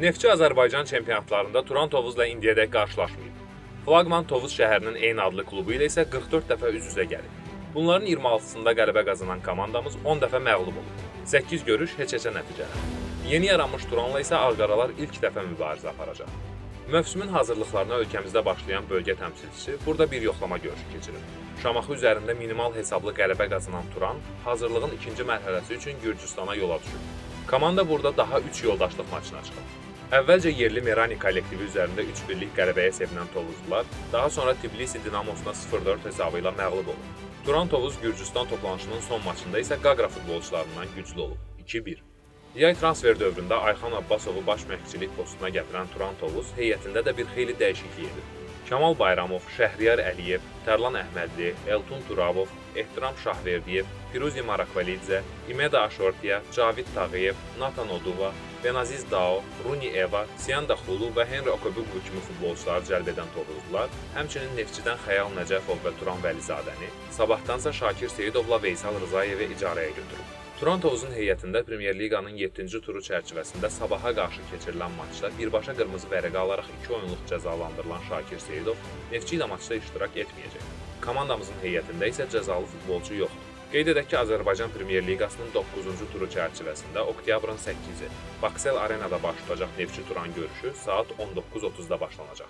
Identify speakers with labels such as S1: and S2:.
S1: Neftçi Azərbaycan çempionatlarında Turan Tovuzla indiyədək qarşılaşmayıb. Flaqman Tovuz şəhərinin eyni adlı klubu ilə isə 44 dəfə üz-üzə gəlib. Bunların 26-sında qələbə qazanan komandamız 10 dəfə məğlub olub. 8 görüş heç-heçə nəticələr. Yeni yaranmış Turanla isə Ağqaralar ilk dəfə mübarizə aparacaq. Mövsümün hazırlıqlarına ölkəmizdə başlayan bölgə təmsilçisi burada bir yoxlama görüşü keçirib. Şamaxı üzərində minimal hesablı qələbə qazanan Turan hazırlığın ikinci mərhələsi üçün Gürcüstana yola düşüb. Komanda burada daha 3 yoldaşlıq maçına çıxıb. Əvvəlcə yerli Merani kollektivi üzərində 3-1-lik qələbəyə sevinən Tovuzlular, daha sonra Tbilisi Dinamosuna 0-4 hesabı ilə məğlub olub. Turan Tovuz Gürcüstan toplanışının son maçında isə Qaqra futbolçularından güclü olub. 2-1. Yay transfer dövründə Ayxan Abbasovu baş məşqçilik postuna gətirən Turan Tovuz heyətində də bir xeyli dəyişiklik edib. Kamal Bayramov, Şəhriyar Əliyev, Tərlan Əhmədli, Eltun Turabov, Ehtiram Şahverdiyev, Firuzi Marakvalidze, İmeda Aşortiya, Cavid Tağıyev, Natan Oduva, Benaziz Dao, Runi Eva, Siyan Daxulu və Henry Okobugu kimi futbolçuları cəlb edən Tovuzlular, həmçinin Neftçidən Xəyal Nəcəfov və Turan Vəlizadəni, Sabahdansa Şakir Seyidovla Veysal Rızayevi icarəyə götürüb. Turan Tovuzun heyətində Premyer Liqanın 7-ci turu çərçivəsində Sabaha qarşı keçirilən maçda birbaşa qırmızı vərəqə alaraq 2 oyunluq cəzalandırılan Şakir Seyidov Neftçi ilə maçda iştirak etməyəcək. Komandamızın heyətində isə cəzalı futbolçu yoxdur. Qeyd edək ki, Azərbaycan Premyer Liqasının 9-cu turu çərçivəsində oktyabrın 8-i Baksel Arenada baş tutacaq Neftçi Turan görüşü saat 19:30-da başlanacaq.